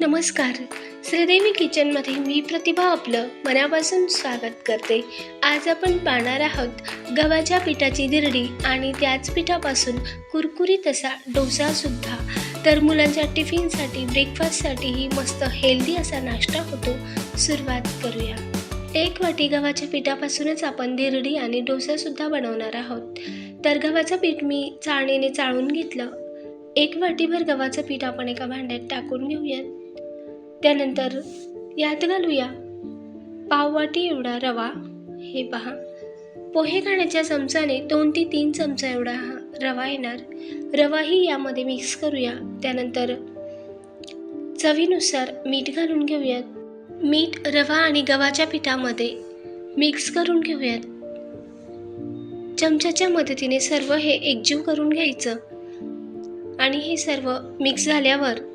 नमस्कार. श्रीदेवी किचनमध्ये मी प्रतिभा आपलं मनापासून स्वागत करते. आज आपण पाहणार आहोत गव्हाच्या पिठाची धिरडी आणि त्याच पिठापासून कुरकुरीत असा डोसासुद्धा तर मुलांच्या टिफिनसाठी ब्रेकफास्टसाठीही मस्त हेल्दी असा नाश्ता होतो. सुरुवात करूया. एक वाटी गव्हाच्या पिठापासूनच आपण धिरडी आणि डोसासुद्धा बनवणार आहोत. तर गव्हाचं पीठ मी चाळणीने चाळून घेतलं. एक वाटीभर गव्हाचं पीठ आपण एका भांड्यात टाकून घेऊयात. त्यानंतर यात घालूया पाववाटी एवढा रवा. हे पहा. पोहे खाण्याच्या चमचाने दोन ते तीन चमचा एवढा हा रवा येणार. रवाही यामध्ये मिक्स करूया. त्यानंतर चवीनुसार मीठ घालून घेऊयात. मीठ रवा आणि गव्हाच्या पिठामध्ये मिक्स करून घेऊयात. चमच्याच्या मदतीने सर्व हे एकजीव करून घ्यायचं. आणि हे सर्व मिक्स झाल्यावर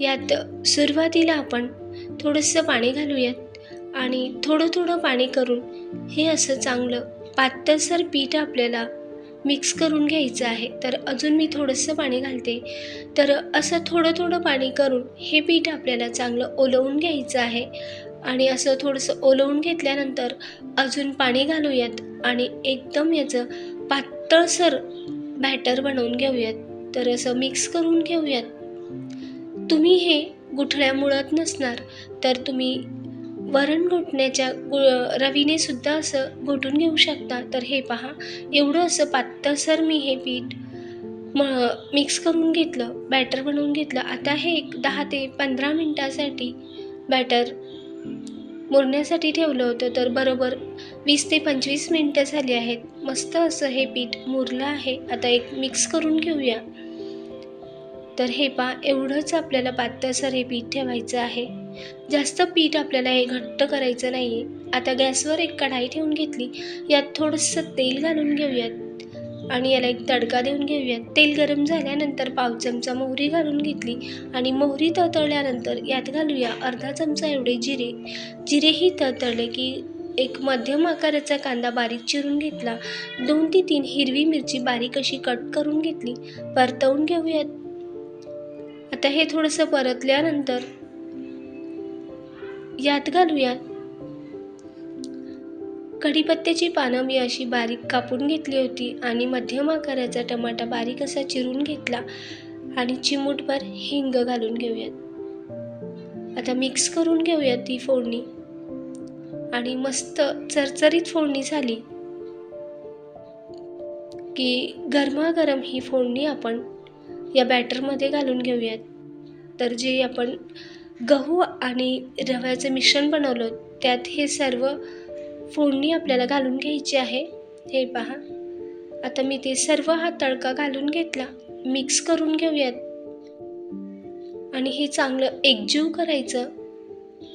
यात सुरुवातीला आपण थोडंसं पाणी घालूयात आणि थोडं थोडं पाणी करून हे असं चांगलं पातळसर पीठ आपल्याला मिक्स करून घ्यायचं आहे. तर अजून मी थोडंसं पाणी घालते. तर असं थोडं थोडं पाणी करून हे पीठ आपल्याला चांगलं ओलवून घ्यायचं आहे. आणि असं थोडंसं ओलवून घेतल्यानंतर अजून पाणी घालूयात आणि एकदम याचं पातळसर बॅटर बनवून घेऊयात. तर असं मिक्स करून घेऊयात. तुम्ही हे गुठळ्या मुळत नसणार तर तुम्ही वरण घोटण्याच्या गु रवीने सुद्धा असं घोटून घेऊ शकता. तर हे पहा एवढं असं पातळसर मी हे पीठ म मिक्स करून घेतलं बॅटर बनवून घेतलं. आता हे एक दहा ते पंधरा मिनटासाठी बॅटर मुरण्यासाठी ठेवलं होतं तर बरोबर वीस ते पंचवीस मिनटं झाली आहेत. मस्त असं हे पीठ मुरलं आहे. आता एक मिक्स करून घेऊया. तर हे पा एवढंच आपल्याला पातळसर हे पीठ ठेवायचं आहे. जास्त पीठ आपल्याला हे घट्ट करायचं नाही आहे आता गॅसवर एक कढाई ठेवून घेतली यात थोडंसं तेल घालून घेऊयात. आणि याला एक तडका देऊन घेऊयात. तेल गरम झाल्यानंतर पाव चमचा मोहरी घालून घेतली आणि मोहरी तळतळल्यानंतर यात घालूया अर्धा चमचा एवढे जिरे. जिरेही तळतळले की एक मध्यम आकाराचा कांदा बारीक चिरून घेतला. दोन ते तीन हिरवी मिरची बारीक अशी कट करून घेतली. परतवून घेऊयात. आता हे थोडंसं परतल्यानंतर यात घालूया कढीपत्त्याची पानं मी अशी बारीक कापून घेतली होती आणि मध्यम आकाराचा टमाटा बारीक असा चिरून घेतला आणि चिमूटभर हिंग घालून घेऊयात. आता मिक्स करून घेऊयात ती फोडणी. आणि मस्त चरचरीत फोडणी झाली की गरमागरम ही फोडणी आपण या बॅटरमध्ये घालून घेऊयात. तर जे आपण गहू आणि रव्याचं मिश्रण बनवलं त्यात हे सर्व फोडणी आपल्याला घालून घ्यायची आहे. हे पहा. आता मी ते सर्व हा तडका घालून घेतला. मिक्स करून घेऊयात. आणि हे चांगलं एकजीव करायचं.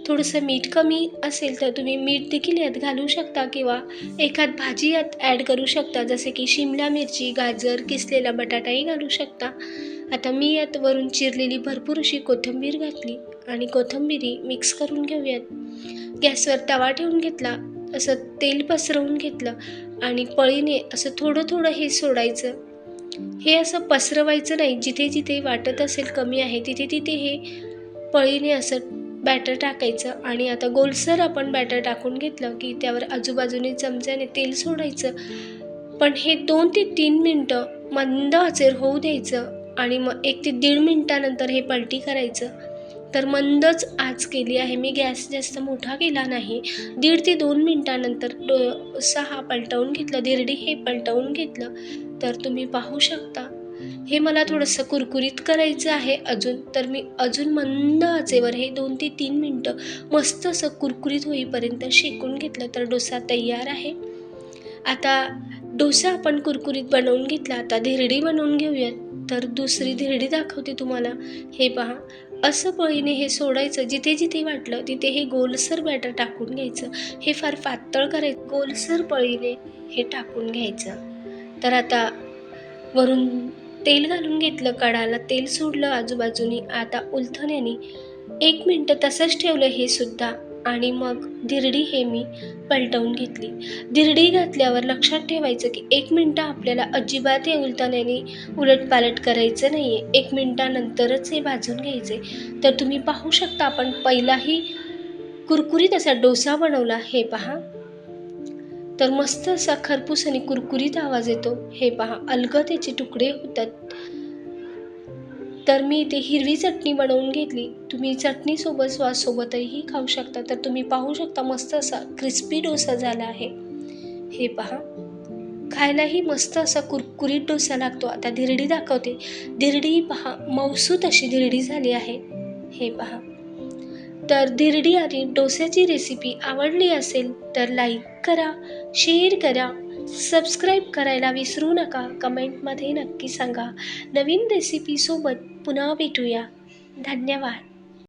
थोडंसं मीठ कमी असेल तर तुम्ही मीठ देखील यात घालू शकता किंवा एखाद भाजी यात ॲड करू शकता. जसे की शिमला मिरची गाजर किसलेला बटाटाही घालू शकता. आता मी यात वरून चिरलेली भरपूर अशी कोथिंबीर घातली आणि कोथिंबीरी मिक्स करून घेऊयात. गॅसवर तवा ठेवून घेतला असं तेल पसरवून घेतलं आणि पळीने असं थोडं थोडं हे सोडायचं. हे असं पसरवायचं नाही. जिथे जिथे वाटत असेल कमी आहे तिथे तिथे हे पळीने असं बॅटर टाकायचं आणि आता गोलसर आपण बॅटर टाकून घेतलं की त्यावर आजूबाजूने चमच्याने तेल सोडायचं. पण हे दोन ते तीन मिनटं मंद आचेर होऊ द्यायचं आणि मग एक ते दीड मिनटानंतर हे पलटी करायचं. तर मंदच आज केली आहे मी गॅस जास्त मोठा केला नाही. दीड ते दोन मिनटानंतर डो सहा पलटवून घेतलं दिरडी हे पलटवून घेतलं. तर तुम्ही पाहू शकता हे मला थोडंसं कुरकुरीत करायचं आहे अजून. तर मी अजून मंद आचेवर हे दोन ते तीन मिनटं मस्त असं कुरकुरीत होईपर्यंत शेकून घेतलं तर डोसा तयार आहे. आता डोसा आपण कुरकुरीत बनवून घेतला आता धिरडी बनवून घेऊयात. तर दुसरी धिरडी दाखवते तुम्हाला. हे पहा असं पळीने हे सोडायचं जिथे जिथे वाटलं तिथे हे गोलसर बॅटर टाकून घ्यायचं. हे फार पातळ करायचं गोलसर पळीने हे टाकून घ्यायचं. तर आता वरून तेल घालून घेतलं कडाला तेल सोडलं आजूबाजूनी. आता उलथण्याने एक मिनटं तसंच ठेवलं हे सुद्धा. आणि मग धिरडी हे मी पलटवून घेतली. धिरडी घातल्यावर लक्षात ठेवायचं की एक मिनटं आपल्याला अजिबात हे उलटण्याने उलटपालट करायचं नाही आहे एक मिनटानंतरच हे भाजून घ्यायचे तर तुम्ही पाहू शकता आपण पहिलाही कुरकुरीत असा डोसा बनवला हे पहा. तर मस्त असा खरपूस आणि कुरकुरीत आवाज येतो. हे पहा अलगद त्याचे तुकडे होतात. तर मी इथे हिरवी चटणी बनवून घेतली. तुम्ही चटणीसोबत स्वाससोबतही खाऊ शकता. तर तुम्ही पाहू शकता मस्त असा क्रिस्पी डोसा झाला आहे. हे पहा खायलाही मस्त असा कुरकुरीत डोसा लागतो. आता धिरडी दाखवते. धिरडी पहा मौसूत अशी धिरडी झाली आहे. हे पहा तर धिरडी आणि डोस्याची रेसिपी आवडली असेल तर लाईक करा शेअर करा सबस्क्राईब करायला विसरू नका. कमेंटमध्ये नक्की सांगा. नवीन रेसिपीसोबत पुन्हा भेटूया. धन्यवाद.